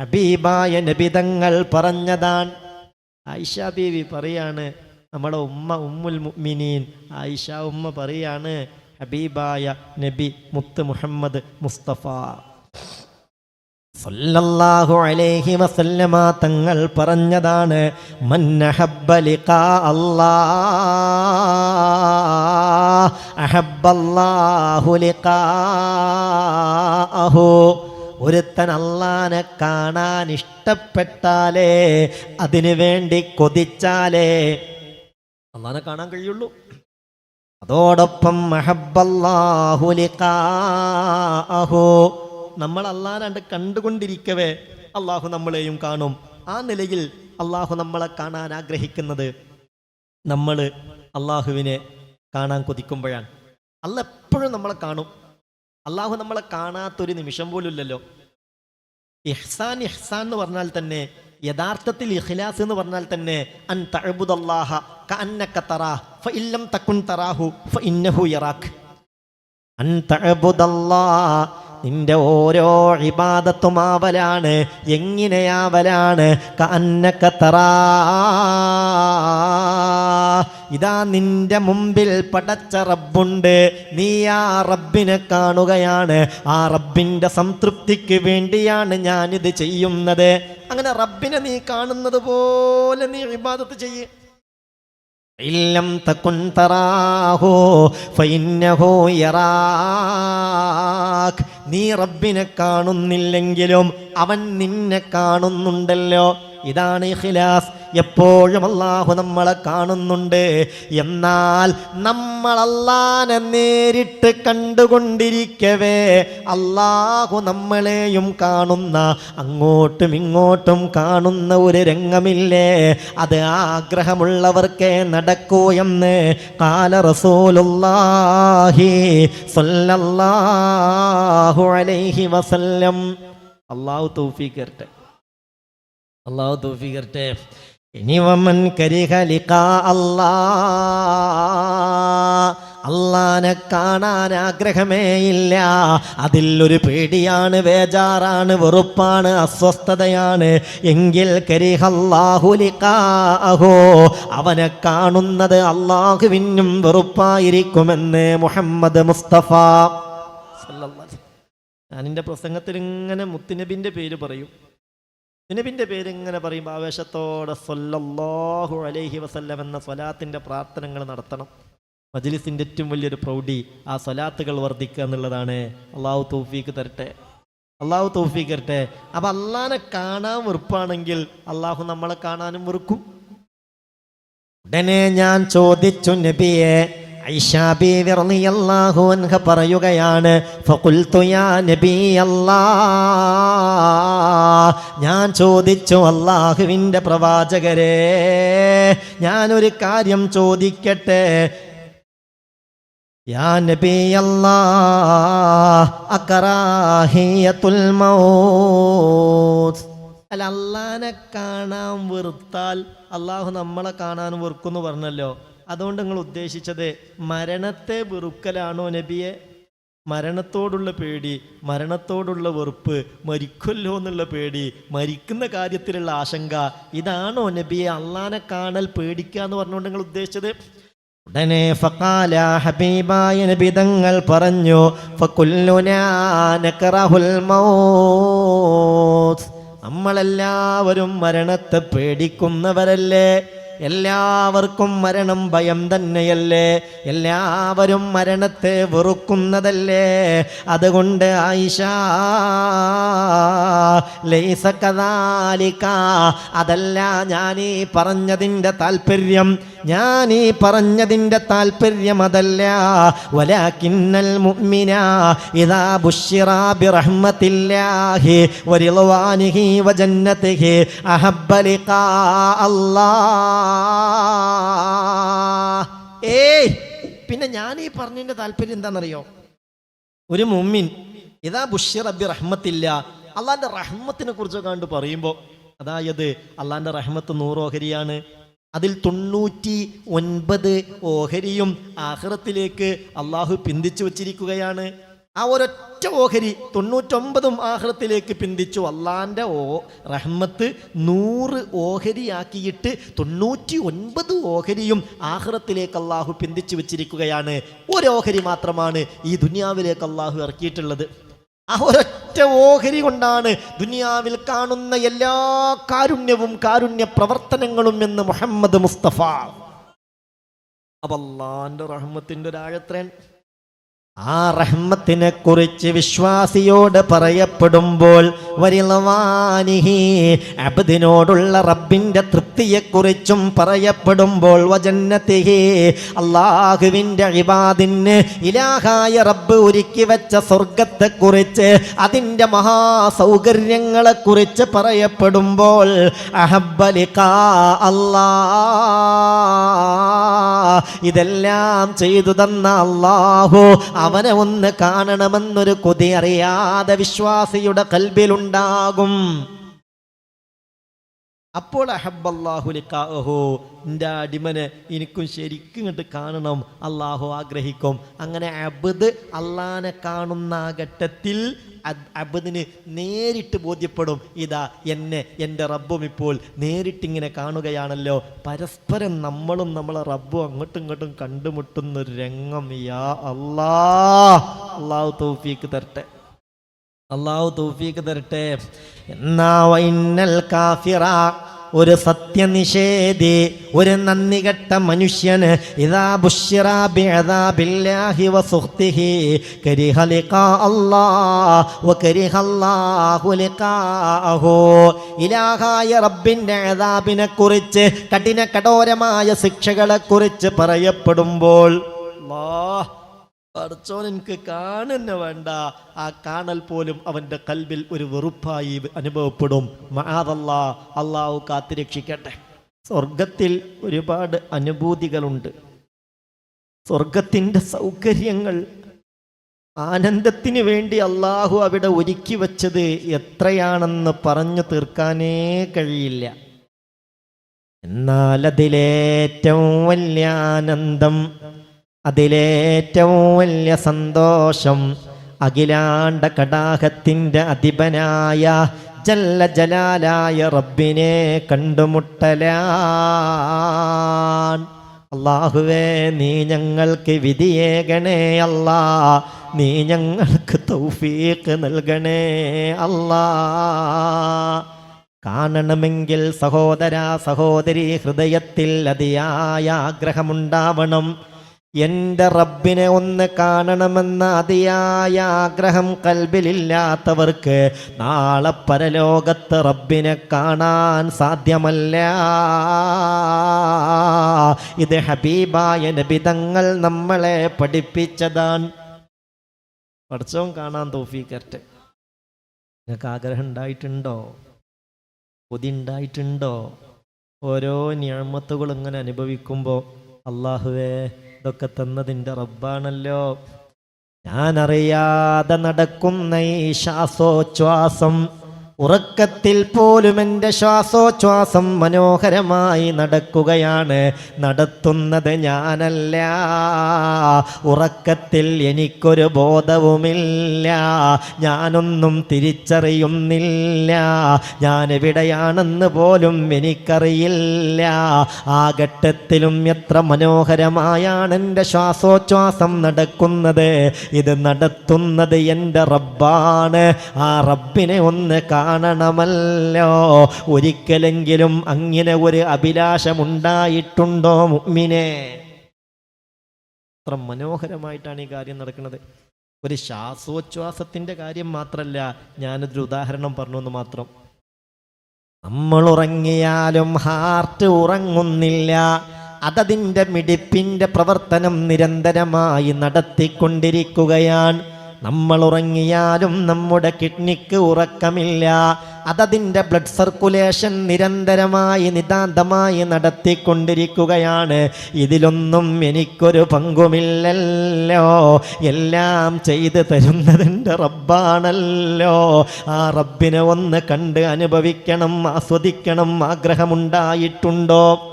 ഹബീബായ നബിതങ്ങൾ പറഞ്ഞതാണ്. ആയിഷ ബീവി പറയാണ് നമ്മുടെ ഉമ്മ ഉമ്മുൽ മുഅ്മിനീൻ. ആയിഷ ഉമ്മ പറയാണ് ഹബീബായ നബി മുത്ത് മുഹമ്മദ് മുസ്തഫ. സല്ലല്ലാഹു അലൈഹി വസല്ലമ തങ്ങൾ പറഞ്ഞതാണ് മന്നഹബ്ബ ലിഖാ അല്ലാഹ് അഹബ്ബല്ലാഹു ലിഖാഅഹു ഒരുത്തൻ അള്ളാനെ കാണാൻ ഇഷ്ടപ്പെട്ടാലേ അതിനു വേണ്ടി കൊതിച്ചാലേ. അള്ളാനെ കാണാൻ കഴിയുള്ളൂ. അതോടൊപ്പം നമ്മൾ അള്ളാനാണ്ട് കണ്ടുകൊണ്ടിരിക്കവേ അള്ളാഹു നമ്മളെയും കാണും. ആ നിലയിൽ അള്ളാഹു നമ്മളെ കാണാൻ ആഗ്രഹിക്കുന്നത് നമ്മൾ അള്ളാഹുവിനെ കാണാൻ കൊതിക്കുമ്പോഴാണ്. അല്ല എപ്പോഴും നമ്മളെ കാണും. അള്ളാഹു നമ്മളെ കാണാത്തൊരു നിമിഷം പോലും ഇല്ലല്ലോ ഇഹ്സാൻ ഇഹ്സാൻ എന്ന് പറഞ്ഞാൽ തന്നെ യഥാർത്ഥത്തിൽ ഇഖ്ലാസ് എന്ന് പറഞ്ഞാൽ തന്നെ അൻ തഅബുദല്ലാഹ കഅന്നക തകുൻ തറാഹു ഫഇന്നഹു യറാക് അൻ നിന്റെ ഓരോ ഇബാദത്തും ആവലാണ് എങ്ങനെയാവലാണ് കഅന്നക ഇതാ നിന്റെ മുമ്പിൽ പടച്ച റബ്ബുണ്ട്. നീ ആ റബ്ബിനെ കാണുകയാണ്. ആ റബ്ബിന്റെ സംതൃപ്തിക്ക് വേണ്ടിയാണ് ഞാനിത് ചെയ്യുന്നത്. അങ്ങനെ റബ്ബിനെ നീ കാണുന്നത് പോലെ നീ വിവാദത്ത് ചെയ്യേ. ഇല്ലം തക്കുൻ തറാഹോ നീ റബ്ബിനെ കാണുന്നില്ലെങ്കിലും അവൻ നിന്നെ കാണുന്നുണ്ടല്ലോ. ഇതാണ് ഇഖ്ലാസ് എപ്പോഴും അള്ളാഹു നമ്മളെ കാണുന്നുണ്ട്. എന്നാൽ നമ്മൾ അള്ളാനെ നേരിട്ട് കണ്ടുകൊണ്ടിരിക്കവേ അള്ളാഹു നമ്മളെയും കാണുന്ന അങ്ങോട്ടും ഇങ്ങോട്ടും കാണുന്ന ഒരു രംഗമില്ലേ? അത് ആഗ്രഹമുള്ളവർക്കേ നടക്കൂ എന്ന് കാല റസൂലുല്ലാഹി സല്ലല്ലാഹു അലൈഹി വസല്ലം. അള്ളാഹു തൗഫീഖ് തരട്ടെ. അള്ളാഹു തൗഫീഖ് തരട്ടെ ഇനി വമ്മൻ കരിഹലിക്ക അല്ലാ. അള്ളാനെ കാണാൻ ആഗ്രഹമേ ഇല്ല. അതിൽ ഒരു പേടിയാണ് വേജാറാണ് വെറുപ്പാണ് അസ്വസ്ഥതയാണ്. എങ്കിൽ കരിഹല്ലാഹുലിക്കാഹോ അവനെ കാണുന്നത് അള്ളാഹുവിനും വെറുപ്പായിരിക്കുമെന്ന് മുഹമ്മദ് മുസ്തഫ. എന്റെ പ്രസംഗത്തിൽ ഇങ്ങനെ മുത്തുനബിന്റെ പേര് പറയും. മുത്തുനബിന്റെ പേരിങ്ങനെ പറയുമ്പോൾ ആവേശത്തോടെ സല്ലല്ലാഹു അലൈഹി വസല്ലം എന്ന സ്വലാത്തിന്റെ പ്രാർത്ഥനകൾ നടത്തണം. മജ്ലിസിന്റെ ഏറ്റവും വലിയൊരു പ്രൗഢി ആ സ്വലാത്തുകൾ വർദ്ധിക്കുക എന്നുള്ളതാണ്. അള്ളാഹു തൗഫീക്ക് തരട്ടെ. അള്ളാഹു തൗഫീക്ക് തരട്ടെ. അപ്പം അള്ളാനെ കാണാൻ വെറുപ്പാണെങ്കിൽ അള്ളാഹു നമ്മളെ കാണാനും വെറുക്കും. ഉടനെ ഞാൻ ചോദിച്ചു നബിയെ പറയുകയാണ് ഞാൻ ചോദിച്ചു അള്ളാഹുവിന്റെ പ്രവാചകരെ ഞാനൊരു കാര്യം ചോദിക്കട്ടെ? യാ നബി മൗത്ത്. അല്ല അള്ളാനെ കാണാൻ വെറുത്താൽ അള്ളാഹു നമ്മളെ കാണാൻ വെറുക്കുന്നു പറഞ്ഞല്ലോ. അതുകൊണ്ട് നിങ്ങൾ ഉദ്ദേശിച്ചത് മരണത്തെ വെറുക്കലാണോ നബിയെ? മരണത്തോടുള്ള പേടി മരണത്തോടുള്ള വെറുപ്പ് മരിക്കല്ലോ എന്നുള്ള പേടി മരിക്കുന്ന കാര്യത്തിലുള്ള ആശങ്ക ഇതാണോ നബിയെ അള്ളാനെ കാണൽ പേടിക്കുക എന്ന് പറഞ്ഞുകൊണ്ട് നിങ്ങൾ ഉദ്ദേശിച്ചത്? ഉടനെ ഫക്കാല ഹബീബായ നബിതങ്ങൾ പറഞ്ഞു നമ്മളെല്ലാവരും മരണത്തെ പേടിക്കുന്നവരല്ലേ? എല്ലാവർക്കും മരണം ഭയം തന്നെയല്ലേ? എല്ലാവരും മരണത്തെ വെറുക്കുന്നതല്ലേ? അതുകൊണ്ട് ആയിഷ ലൈസ കദാലിക അതല്ല ഞാനീ പറഞ്ഞതിന്റെ താല്പര്യം ഞാൻ ഈ പറഞ്ഞതിന്റെ താല്പര്യം അതല്ല. വലാകിന്നൽ മുഅ്മിന ഇദാ ബുശ്ശിറ ബിറഹ്മത്തില്ലാഹി വരിളവാനിഹി വജന്നതിഹി അഹബ്ബ ലിഖാ അല്ലാഹ്. ഏയ് പിന്നെ ഞാൻ ഈ പറഞ്ഞതിന്റെ താല്പര്യം എന്താണെന്നറിയോ? ഒരു മുമ്മിൻ ഇതാ ബുഷിർ അബി റഹ്മത്തില്ല അള്ളാന്റെ റഹ്മത്തിനെ കുറിച്ച് കണ്ട് പറയുമ്പോൾ അതായത് അള്ളാന്റെ റഹ്മത്ത് നൂറ് ഓഹരിയാണ് അതിൽ തൊണ്ണൂറ്റി ഒൻപത് ഓഹരിയും ആഹ്റത്തിലേക്ക് അള്ളാഹു പിന്തിച്ചു വച്ചിരിക്കുകയാണ്. ആ ഒരൊറ്റ ഓഹരി തൊണ്ണൂറ്റൊമ്പതും ആഹ്റത്തിലേക്ക് പിന്തിച്ചു. അള്ളാന്റെ ഓ റഹ്മത്ത് നൂറ് ഓഹരിയാക്കിയിട്ട് തൊണ്ണൂറ്റി ഒൻപത് ഓഹരിയും ആഹ്റത്തിലേക്ക് അള്ളാഹു പിന്തിച്ചു വെച്ചിരിക്കുകയാണ്. ഒരു ഓഹരി മാത്രമാണ് ഈ ദുനിയാവിലേക്ക് അള്ളാഹു ഇറക്കിയിട്ടുള്ളത്. ആ ഒരൊറ്റ ഓഹരി കൊണ്ടാണ് ദുനിയാവിൽ കാണുന്ന എല്ലാ കാരുണ്യവും കാരുണ്യ പ്രവർത്തനങ്ങളും എന്ന് മുഹമ്മദ് മുസ്തഫ. അപ്പൊ അള്ളാന്റെ റഹ്മത്തിന്റെ ഒരാഴത്രൻ ആ റഹ്മത്തിനെ കുറിച്ച് വിശ്വാസിയോട് പറയപ്പെടുമ്പോൾ വരിളവാനിഹി അബദിനോടുള്ള റബ്ബിന്റെ തൃപ്തിയെക്കുറിച്ചും പറയപ്പെടുമ്പോൾ വജന്നത്തിഹി അള്ളാഹുവിന്റെ ഇബാദിന് ഇലാഹായ റബ്ബ് ഒരുക്കി വെച്ച സ്വർഗത്തെക്കുറിച്ച് അതിന്റെ മഹാസൗകര്യങ്ങളെക്കുറിച്ച് പറയപ്പെടുമ്പോൾ അഹബലിക അല്ലാ ഇതെല്ലാം ചെയ്തു തന്ന അള്ളാഹു അവനെ ഒന്ന് കാണണമെന്നൊരു കൊതി അറിയാതെ വിശ്വാസിയുടെ കൽബിലുണ്ടാകും. അപ്പോൾ അഹബല്ലാഹുലിക്കാഹോ എന്റെ അടിമനെ എനിക്കും ശരിക്കും ഇങ്ങോട്ട് കാണണം. അള്ളാഹു ആഗ്രഹിക്കും. അങ്ങനെ അബദ് അള്ളാനെ കാണുന്ന ആ ഘട്ടത്തിൽ അബദിന് നേരിട്ട് ബോധ്യപ്പെടും. ഇതാ എന്നെ എന്റെ റബ്ബും ഇപ്പോൾ നേരിട്ടിങ്ങനെ കാണുകയാണല്ലോ. പരസ്പരം നമ്മളും നമ്മളെ റബ്ബും അങ്ങോട്ടും ഇങ്ങോട്ടും കണ്ടുമുട്ടുന്ന ഒരു രംഗം. യാ അള്ളാ അള്ളാഹു തോഫിക്ക് തരട്ടെ. അള്ളാഹു തോഫിക്ക് തരട്ടെ. എന്നാ വൈന്നൽ കാഫിറ. ഒരു സത്യനിഷേധി ഒരു നന്ദി കെട്ട മനുഷ്യന് ഇതാ അല്ലാഹു ലിഖാഅഹു. ഇലാഹായ അദാബിനെ കുറിച്ച് കഠിന കഠോരമായ ശിക്ഷകളെ കുറിച്ച് പറയപ്പെടുമ്പോൾ അല്ലാഹ് പഠിച്ചോൻ എനിക്ക് കാണുന്ന വേണ്ട. ആ കാണൽ പോലും അവന്റെ കൽബിൽ ഒരു വെറുപ്പായി അനുഭവപ്പെടും. മഹാദല്ലാ അള്ളാഹു കാത്തിരക്ഷിക്കട്ടെ. സ്വർഗത്തിൽ ഒരുപാട് അനുഭൂതികളുണ്ട്. സ്വർഗത്തിന്റെ സൗകര്യങ്ങൾ ആനന്ദത്തിന് വേണ്ടി അള്ളാഹു അവിടെ ഒരുക്കി വച്ചത് എത്രയാണെന്ന് പറഞ്ഞു തീർക്കാനേ കഴിയില്ല. എന്നാൽ അതിലേറ്റവും വലിയ ആനന്ദം അതിലേറ്റവും വലിയ സന്തോഷം അഖിലാണ്ട കടാഹത്തിന്റെ അധിപനായ ജല്ല ജലാലായ റബ്ബിനെ കണ്ടുമുട്ടലാൻ അള്ളാഹുവേ നീ ഞങ്ങൾക്ക് വിധിയേകണേ അല്ലാ. നീ ഞങ്ങൾക്ക് തൗഫീക്ക് നൽകണേ അല്ലാ. കാണണമെങ്കിൽ സഹോദര സഹോദരി ഹൃദയത്തിൽ അതിയായ ആഗ്രഹമുണ്ടാവണം. എന്റെ റബ്ബിനെ ഒന്ന് കാണണമെന്ന അതിയായ ആഗ്രഹം കൽബിലില്ലാത്തവർക്ക് നാളെ പരലോകത്ത് റബ്ബിനെ കാണാൻ സാധ്യമല്ല. ഇത് ഹബീബായ നബിതങ്ങൾ നമ്മളെ പഠിപ്പിച്ചതാണ്. പഠിച്ചവും കാണാൻ തോഫീക്കറ്റെ നിങ്ങൾക്ക് ആഗ്രഹം ഉണ്ടായിട്ടുണ്ടോ? കൊതി ഉണ്ടായിട്ടുണ്ടോ? ഓരോ ഞാമത്തുകൾ ഇങ്ങനെ അനുഭവിക്കുമ്പോൾ അള്ളാഹുവേ ഇതൊക്കെ തന്നതിന്റെ റബ്ബാണല്ലോ. ഞാനറിയാതെ നടക്കുന്ന ഈ ശ്വാസോച്ഛ്വാസം ഉറക്കത്തിൽ പോലും എന്റെ ശ്വാസോച്ഛ്വാസം മനോഹരമായി നടക്കുകയാണ്. നടത്തുന്നത് ഞാനല്ല. ഉറക്കത്തിൽ എനിക്കൊരു ബോധവുമില്ല. ഞാനൊന്നും തിരിച്ചറിയുന്നില്ല. ഞാൻ എവിടെയാണെന്ന് പോലും എനിക്കറിയില്ല. ആ ഘട്ടത്തിലും എത്ര മനോഹരമായാണ് എന്റെ ശ്വാസോച്ഛ്വാസം നടക്കുന്നത്. ഇത് നടത്തുന്നത് എന്റെ റബ്ബാണ്. ആ റബ്ബിനെ ഒന്ന് കാണണമല്ലോ. ഒരിക്കലെങ്കിലും അങ്ങനെ ഒരു അഭിലാഷമുണ്ടായിട്ടുണ്ടോ മുമ്മിനെ അത്ര മനോഹരമായിട്ടാണ് ഈ കാര്യം നടക്കുന്നത്. ഒരു ശ്വാസോച്ഛ്വാസത്തിന്റെ കാര്യം മാത്രമല്ല ഞാനൊരു ഉദാഹരണം പറഞ്ഞു എന്ന് മാത്രം. നമ്മൾ ഉറങ്ങിയാലും ഹാർട്ട് ഉറങ്ങുന്നില്ല. അതതിന്റെ മിടിപ്പിന്റെ പ്രവർത്തനം നിരന്തരമായി നടത്തിക്കൊണ്ടിരിക്കുകയാണ്. നമ്മൾ ഉറങ്ങിയാലും നമ്മുടെ കിഡ്നിക്ക് ഉറക്കമില്ല. അതതിന്റെ ബ്ലഡ് സർക്കുലേഷൻ നിരന്തരമായി നിതാന്തമായി നടത്തിക്കൊണ്ടിരിക്കുകയാണ്. ഇതിലൊന്നും എനിക്കൊരു പങ്കുമില്ലല്ലോ. എല്ലാം ചെയ്ത് തരുന്നതിന്റെ റബ്ബാണല്ലോ. ആ റബ്ബിനെ ഒന്ന് കണ്ട് അനുഭവിക്കണം ആസ്വദിക്കണം ആഗ്രഹമുണ്ടായിട്ടുണ്ടോ?